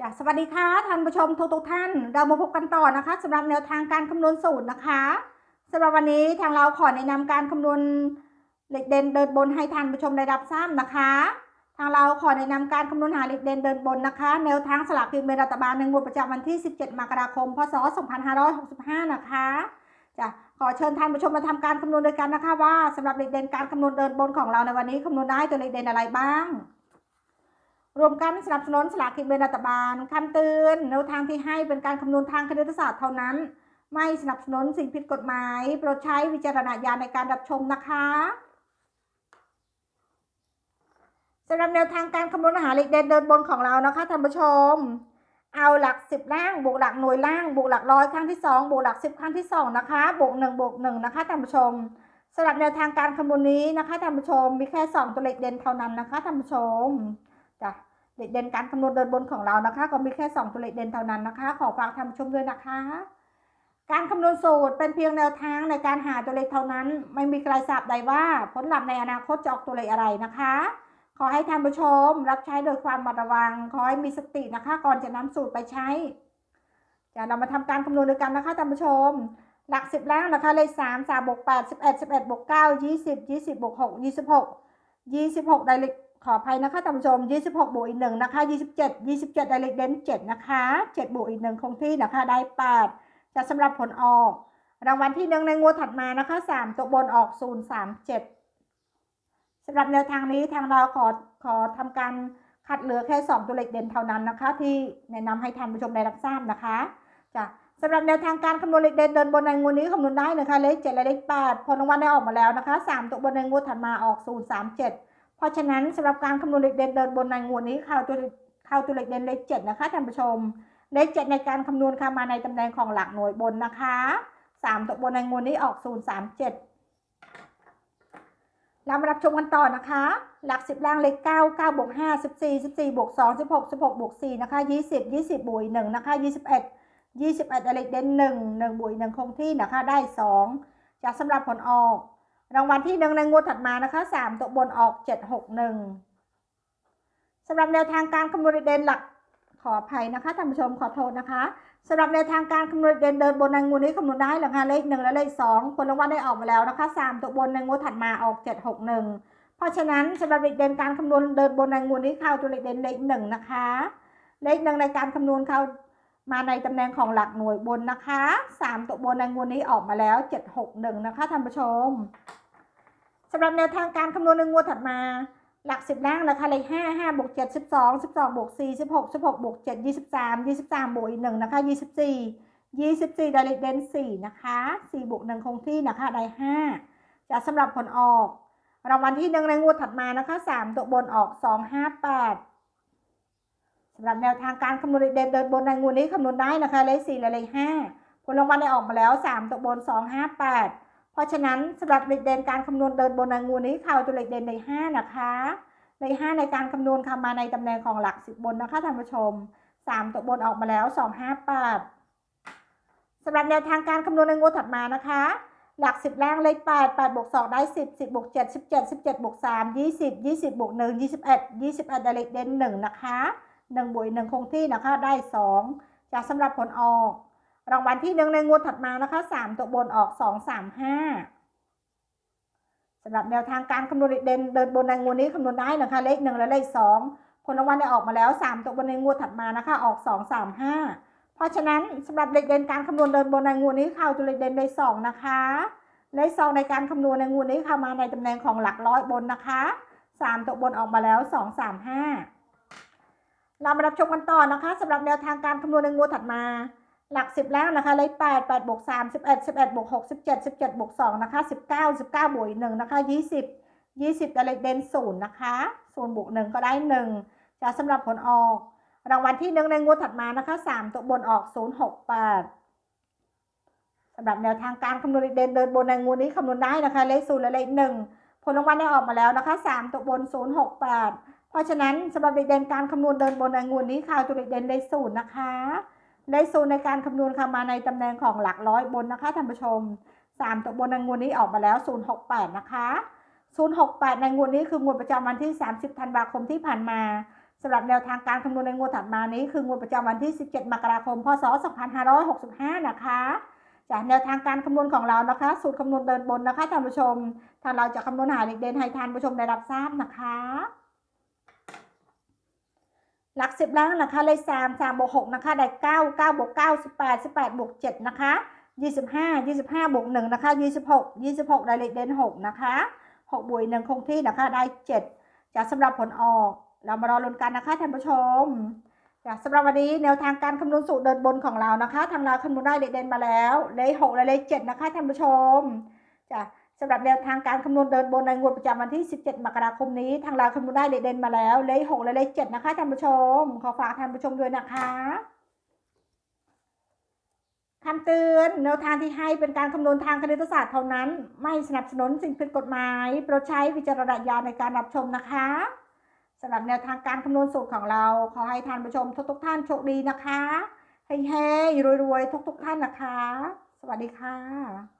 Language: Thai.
จ้ะสวัสดีค่ะท่านผู้ชมทุกทุกท่าน เรามาพบกันต่อนะคะสำหรับแนวทางการคำนวณสูตรนะคะสำหรับวันนี้ทางเราขอแนะนำการคำนวณเหล็กเด่นเดินบนให้ท่านผู้ชมได้รับทราบนะคะ ทางเราขอแนะนำการคำนวณหาเหล็กเด่นเดินบนนะคะ แนวทางสลากกินแบ่งรัฐบาลในงวดประจำวันที่ 17 มกราคม พศ 2565 นะคะจ้ะขอเชิญท่านผู้ชมมาทำการคำนวณด้วยกันนะคะว่าสำหรับเหล็กเด่นการคำนวณเดินบนของเราในวันนี้คำนวณได้ตัวเหล็กเด่นอะไรบ้าง รวมกันสนับสนุนสลากกินแบ่งรัฐบาลคำเตือนแนวทางที่ให้เป็นการคำนวณทางคณิตศาสตร์เท่านั้น ไม่สนับสนุนสิ่งผิดกฎหมาย โปรดใช้วิจารณญาณในการรับชมนะคะสำหรับแนวทางการคำนวณหาเล็กเด่นเดินบนของเรานะคะท่านผู้ชม เอาหลักสิบล่างบวกหลักหน่วยล่างบวกหลักร้อยครั้งที่สองบวกหลักสิบครั้งที่สองนะคะบวกหนึ่งบวกหนึ่งนะคะท่านผู้ชมสำหรับแนวทางการคำนวณนี้นะคะท่านผู้ชมมีแค่สองตัวเลขเด่นเท่านั้นนะคะท่านผู้ชมจ้ะ เลขเด่นการคำนวณเดินบนของเรานะคะ ก็มีแค่2ตัวเลขเด่นเท่านั้นนะคะ ขอฝากท่านผู้ชมด้วยนะคะ การคำนวณสูตรเป็นเพียงแนวทางในการหาตัวเลขเท่านั้น ไม่มีใครทราบใดว่าผลลัพธ์ในอนาคตจะออกตัวเลขอะไรนะคะ ขอให้ท่านผู้ชม รับใช้โดยความระมัดระวัง ขอให้มีสตินะคะ ก่อนจะนำสูตรไปใช้จะเรามาทำการคำนวณด้วยกันนะคะท่านผู้ชมหลักสิบแล้วนะคะเลขสามสามบวกแปดสิบเอ็ดสิบเอ็ดบวกเก้ายี่สิบยี่สิบบวกหกยี่สิบหกยี่สิบหกได้เลข ขออภัยนะคะท่านผู้ชม 26 บวกอีกหนึ่งนะคะ 27 27 ได้เลขเด่น7นะคะ 7 บวกอีกหนึ่งคงที่นะคะได้ 8 จะสำหรับผลออก รางวัลที่หนึ่งในงวดถัดมานะคะ 3 ตัวบนออก 037สำหรับแนวทางนี้ทางเราขอขอทำการคัดเหลือแค่ 2 ตัวเลขเด่นเท่านั้นนะคะ ที่แนะนำให้ท่านผู้ชมได้รับทราบนะคะจ้ะสำหรับแนวทางการคำนวณเลขเด่นเดินบนในงวดนี้คำนวณได้นะคะเลข7และเลข8ผลรางวัลได้ออกมาแล้วนะคะ 3 ตัวบนในงวดถัดมาออก 037 เพราะฉะนั้นสำหรับการคำนวณเลขเด่นเดินบนในงวดนี้เข้าตัวเข้าตัวเลขเด่นเลขเจ็ดนะคะท่านผู้ชม เลขเจ็ดในการคำนวณเข้ามาในตำแหน่งของหลักหน่วยบนนะคะสามตัวบนในงวดนี้ออกศูนย์สามเจ็ดเรามารับชมกันต่อนะคะ หลักสิบล่างเลขเก้าเก้าบวกห้าสิบสี่สิบสี่บวกสองสิบหกสิบหกบวกสี่นะคะยี่สิบยี่สิบบวกหนึ่งนะคะยี่สิบเอ็ดยี่สิบเอ็ดเลขเด่นหนึ่งหนึ่งบวกหนึ่งคงที่นะคะได้สองจากสำหรับผลออก รางวัลที่หนึ่งในงวดถัดมานะคะสามตัวบนออกเจ็ดหกหนึ่งสำหรับแนวทางการคำนวณเด่นหลักขออภัยนะคะท่านผู้ชมขอโทษนะคะสำหรับแนวทางการคำนวณเด่นเดินบนในงวดนี้คำนวณได้หรือคะเลขหนึ่งและเลขสองผลรางวัลได้ออกมาแล้วนะคะสามตัวบนในงวดถัดมาออกเจ็ดหกหนึ่งเพราะฉะนั้นสำหรับเลขเด่นการคำนวณเดินบนในงวดนี้เข้าตัวเลขเด่นเลขหนึ่งนะคะ เลขหนึ่งในการคำนวณเข้ามาในตำแหน่งของหลักหน่วยบนนะคะสามตัวบนในงวดนี้ออกมาแล้วเจ็ดหกหนึ่งนะคะท่านผู้ชมำหรับแนวทางการคำนวณในงวดถัดมา หลักสิบล่างนะคะเลขห้าห้าบวกเจ็ดสิบสองสิบสองบวกสี่สิบหกสิบหกบวกเจ็ดยี่สิบสามยี่สิบสามบวกอีกหนึ่งนะคะยี่สิบสี่ยี่สิบสี่ได้เลขเด่นสี่นะคะสี่บวกหนึ่งคงที่นะคะได้ห้าจะสำหรับผลออกรางวัลที่หนึ่งในงวดถัดมานะคะสามตัวบนออกสองห้าแปดสำหรับแนวทางการคำนวณเด่นเดินบนในงวดนี้คำนวณได้นะคะเลขสี่และเลขห้าผลรางวัลได้ออกมาแล้วสามตัวบนสองห้าแปด เพราะฉะนั้นสำหรับเลขเด่นการคำนวณเดินบนในงูนี้เข้าตัวเลขเด่นในห้านะคะในห้าในการคำนวณเข้ามาในตำแหน่งของหลักสิบบนนะคะท่านผู้ชมสามตัวบนออกมาแล้วสองห้าแปดสำหรับแนวทางการคำนวณในงูถัดมานะคะ หลักสิบล่างเลขแปดแปดบวกสองได้สิบสิบบวกเจ็ดสิบเจ็ดสิบเจ็ดบวกสามยี่สิบยี่สิบบวกหนึ่งยี่สิบเอ็ดยี่สิบเอ็ดได้เลขเด่นหนึ่งนะคะหนึ่งบวกหนึ่งคงที่นะคะได้สองจากสำหรับผลออก รางวัลที่หนึ่งในงวดถัดมานะคะสามตัวบนออกสองสามห้าสำหรับแนวทางการคำนวณเด่นเดินบนในงวดนี้คำนวณได้นะคะ เลขหนึ่งและเลขสองผลรางวัลได้ออกมาแล้วสามตัวบนในงวดถัดมานะคะ ออกสองสามห้าเพราะฉะนั้นสำหรับเลขเด่นการคำนวณเดินบนในงวดนี้เข้าตัวเลขเด่นเลขสองนะคะเลขสองในการคำนวณในงวดนี้เข้ามาในตำแหน่งของหลักร้อยบนนะคะสามตัวบนออกมาแล้วสองสามห้าเรามารับชมกันต่อนะคะสำหรับแนวทางการคำนวณในงวดถัดมา หลักสิบแล้วนะคะ เลขแปดแปดบวกสามสิบเอ็ดสิบเอ็ดบวกหกสิบเจ็ดสิบเจ็ดบวกสองนะคะสิบเก้าสิบเก้าบวกหนึ่งนะคะยี่สิบยี่สิบแต่เลขเด่นศูนย์นะคะศูนย์บวกหนึ่งก็ได้หนึ่งจะสำหรับผลออก รางวัลที่หนึ่งในงวดถัดมานะคะสามตัวบนออกศูนย์หกแปดสำหรับแนวทางการคำนวณเด่นเดินบนในงวดนี้คำนวณได้นะคะ เลขศูนย์และเลขหนึ่งผลรางวัลได้ออกมาแล้วนะคะสามตัวบนศูนย์หกแปดเพราะฉะนั้นสำหรับเลขเด่นการคำนวณเดินบนในงวดนี้ข่าวตัวเลขเด่นเลขศูนย์นะคะ ได้ศูนย์ในการคำนวณค่ะมาในตำแหน่งของหลักร้อยบนนะคะท่านผู้ชมสามตัวบนในงวดนี้ออกมาแล้ว 068 นะคะ 068 ในงวดนี้คืองวดประจำวันที่ 30 ธันวาคมที่ผ่านมาสำหรับแนวทางการคำนวณในงวดถัดมานี้ คืองวดประจำวันที่ 17 มกราคม พศ 2565 นะคะจากแนวทางการคำนวณของเรานะคะ สูตรคำนวณเดินบนนะคะท่านผู้ชมทางเราจะคำนวณหาเลขเด่นให้ท่านผู้ชมได้รับทราบนะคะ หลักสิบล่างนะคะเลขสามสามบวกหกนะคะได้เก้าเก้าบวกเก้าสิบแปดสิบแปดบวกเจ็ดนะคะยี่สิบห้ายี่สิบห้าบวกหนึ่งนะคะยี่สิบหกยี่สิบหกได้เลขเด่นหกนะคะหกบวกหนึ่งคงที่นะคะได้เจ็ดจะสำหรับผลออก เรามารอลุ้นกันนะคะท่านผู้ชมจะสำหรับวันนี้แนวทางการคำนวณสูตรเดินบนของเรานะคะ ทางเราคำนวณได้เลขเด่นมาแล้วเลขหกและเลขเจ็ดนะคะท่านผู้ชมจะ สำหรับแนวทางการคำนวณเดินบนในงวดประจำวันที่ 17 มกราคมนี้ ทางเราคำนวณได้เลขเด่นมาแล้ว เลข6และเลข7นะคะท่านผู้ชม ขอฝากท่านผู้ชมด้วยนะคะคำเตือนแนวทางที่ให้เป็นการคำนวณทางคณิตศาสตร์เท่านั้น ไม่สนับสนุนสิ่งผิดกฎหมายโปรดใช้วิจารณญาณในการรับชมนะคะสำหรับแนวทางการคำนวณสูตรของเรา ขอให้ท่านผู้ชมทุกๆท่านโชคดีนะคะให้ๆรวยๆทุกๆท่านนะคะ สวัสดีค่ะ